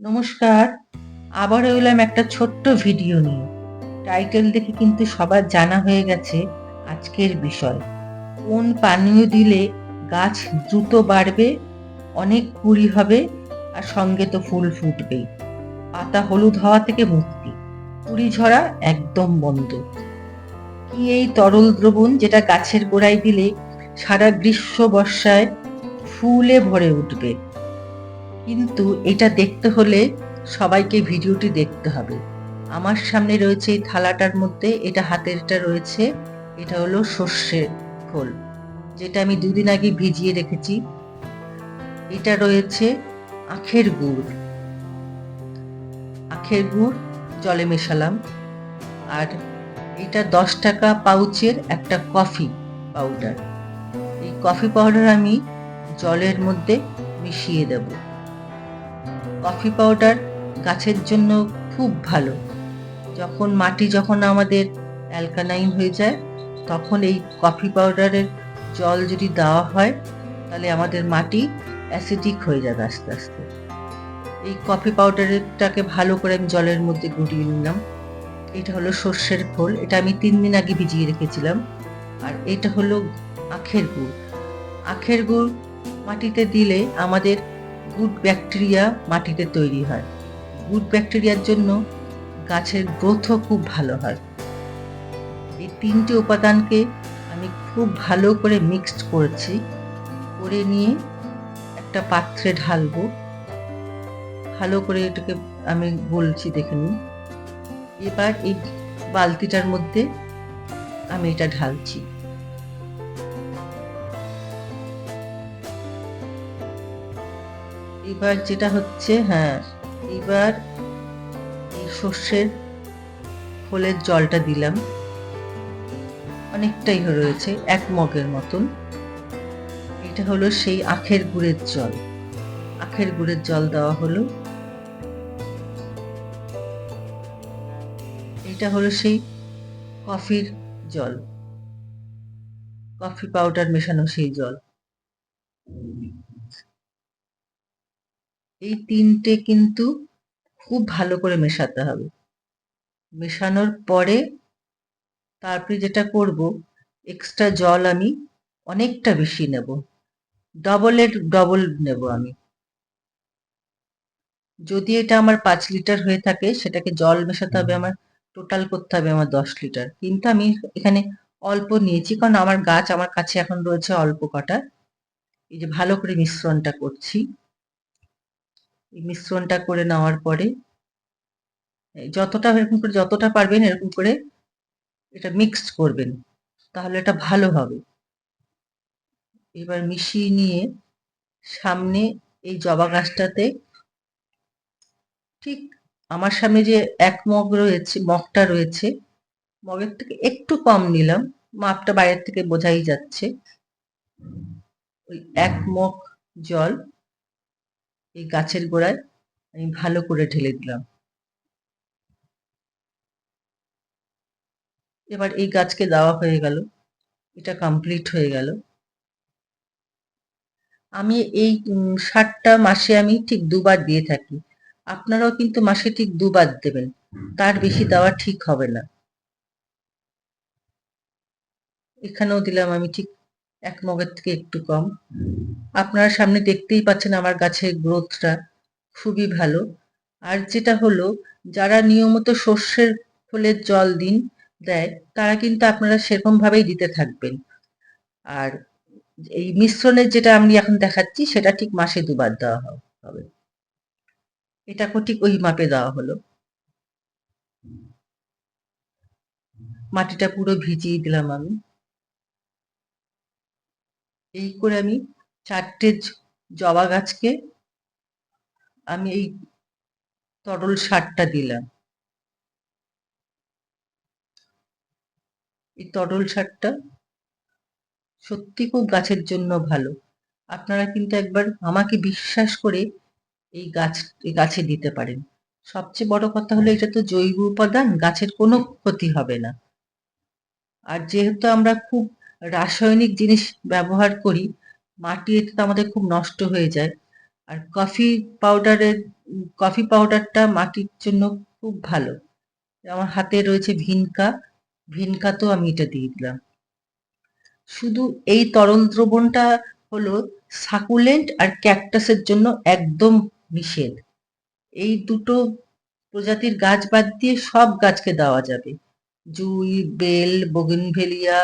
নমস্কার, আবার এলাম একটা ছোট্ট ভিডিও নিয়ে। টাইটেল দেখে কিন্তু সবার জানা হয়ে গেছে আজকের বিষয়। কোন পানীয় দিলে গাছ দ্রুত বাড়বে, অনেক কুড়ি হবে, আর সঙ্গে তো ফুল ফুটবেই। পাতা হলুদ হওয়া থেকে মুক্তি। কুড়ি ঝরা একদম বন্ধ। কি এই তরল দ্রবণ যেটা গাছের গোড়ায় দিলে সারা গ্রীষ্ম বর্ষায় ফুলে ভরে উঠবে? কিন্তু এটা দেখতে হলে সবাইকে ভিডিওটি দেখতে হবে। আমার সামনে রয়েছে এই থালাটার মধ্যে, এটা হাতেরটা রয়েছে, এটা হলো সর্ষের খোল, যেটা আমি দুদিন আগে ভিজিয়ে রেখেছি। এটা রয়েছে আখের গুড়। আখের গুড়, জলে মেশালাম। আর এটা দশ টাকা পাউচের একটা কফি পাউডার। এই কফি পাউডার আমি জলের মধ্যে মিশিয়ে দেবো। কফি পাউডার গাছের জন্য খুব ভালো। যখন মাটি যখন আমাদের অ্যালকানাইন হয়ে যায়, তখন এই কফি পাউডারের জল যদি দেওয়া হয়, তাহলে আমাদের মাটি অ্যাসিডিক হয়ে যাবে আস্তে আস্তে। এই কফি পাউডারটাকে ভালো করে আমি জলের মধ্যে গুঁড়িয়ে নিলাম। এটা হলো সর্ষের খোল, এটা আমি তিন দিন আগে ভিজিয়ে রেখেছিলাম। আর এটা হলো আখের গুড়। আখের গুড় মাটিতে দিলে আমাদের গুড ব্যাকটেরিয়া মাটিতে তৈরি হয়। গুড ব্যাকটেরিয়ার জন্য গাছের গ্রোথও খুব ভালো হয়। এই তিনটে উপাদানকে আমি খুব ভালো করে মিক্সড করেছি। করে নিয়ে একটা পাত্রে ঢালবো। ভালো করে এটাকে আমি বলছি দেখে নিই এবার এই বালতিটার মধ্যে আমি এটা ঢালছি। এবার যেটা হচ্ছে হ্যাঁ এবার এই সর্ষের খোলের জলটা দিলাম। অনেকটাই রয়েছে, এক মগের মতন। এটা হলো সেই আখের গুড়ের জল। আখের গুড়ের জল দেওয়া হলো। এটা হলো সেই কফির জল। কফি পাউডার মেশানো সেই জল। এই তিনটে কিন্তু খুব ভালো করে মেশাতে হবে। মেশানোর পরে তারপরে যেটা করব এক্সট্রা জল আমি অনেকটা বেশি নেব। ডবলের ডবল নেব আমি। যদি এটা আমার পাঁচ লিটার হয়ে থাকে, সেটাকে জল মেশাতে হবে আমার টোটাল করতে হবে আমার দশ লিটার কিন্তু আমি এখানে অল্প নিয়েছি, কারণ আমার গাছ আমার কাছে এখন রয়েছে অল্প কটা। এই যে ভালো করে মিশ্রণটা করছি। এই মিশ্রণটা করে নেওয়ার পরে, যতটা এরকম করে যতটা পারবেন এরকম করে এটা মিক্সড করবেন, তাহলে এটা ভালো হবে। এবার মিশিয়ে নিয়ে সামনে এই জবা গাছটাতে ঠিক আমার সামনে যে এক মগ রয়েছে, মগটা রয়েছে, মগের থেকে একটু কম নিলাম, মাপটা বাইরের থেকে বোঝাই যাচ্ছে। ওই এক মগ জল এই গাছের গোড়ায় আমি ভালো করে ঢেলে দিলাম। এবার এই গাছকে দেওয়া হয়ে গেল। এটা কমপ্লিট হয়ে গেল। আমি এই সারটা মাসে আমি ঠিক দুবার দিয়ে থাকি। আপনারাও কিন্তু মাসে ঠিক দুবার দেবেন। তার বেশি দেওয়া ঠিক হবে না। এখানেও দিলাম আমি ঠিক এক মগের থেকে একটু কম। আপনারা সামনে দেখতেই পাচ্ছেন আমার গাছের গ্রোথটা খুবই ভালো। আর যেটা হলো, যারা নিয়মিত সর্ষের ফুলের জল দিন, দেয়, তারা কিন্তু আপনারা সেরকম ভাবেই দিতে থাকবেন। আর এই মিশ্রণের যেটা আমি এখন দেখাচ্ছি, সেটা ঠিক মাসে দুবার দেওয়া হবে। এটা ঠিক ওই মাপে দেওয়া হলো। মাটিটা পুরো ভিজিয়ে দিলাম আমি। এই করে আমি চারটে জবা গাছকে আমি এই তরল সারটা দিলাম। এই তরল সারটা সত্যি খুব গাছের জন্য ভালো। আপনারা কিন্তু একবার আমাকে বিশ্বাস করে এই গাছ, এই গাছে দিতে পারেন। সবচেয়ে বড় কথা হলো এটা তো জৈব উপাদান, গাছের কোনো ক্ষতি হবে না। আর যেহেতু আমরা খুব রাসায়নিক জিনিস ব্যবহার করি, মাটি এতে তো আমাদের খুব নষ্ট হয়ে যায়। আর কফি পাউডারের, কফি পাউডারটা মাটির জন্য খুব ভালো। আমার হাতে রয়েছে ভিনকা ভিনকা তো আমি এটা দিয়ে দিলাম। শুধু এই তরল দ্রবণটা হলো সাকুলেন্ট আর ক্যাকটাসের জন্য একদম নিষেধ। এই দুটো প্রজাতির গাছ বাদ দিয়ে সব গাছকে দেওয়া যাবে। জুই, বেল, বগিনভেলিয়া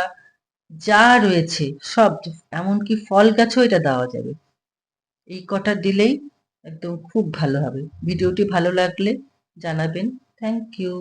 যা রয়েছে সব, এমনকি ফল গাছও এটা দেওয়া যাবে। এই কটা দিলেই একদম খুব ভালো হবে। ভিডিওটি ভালো লাগলে জানাবেন। Thank you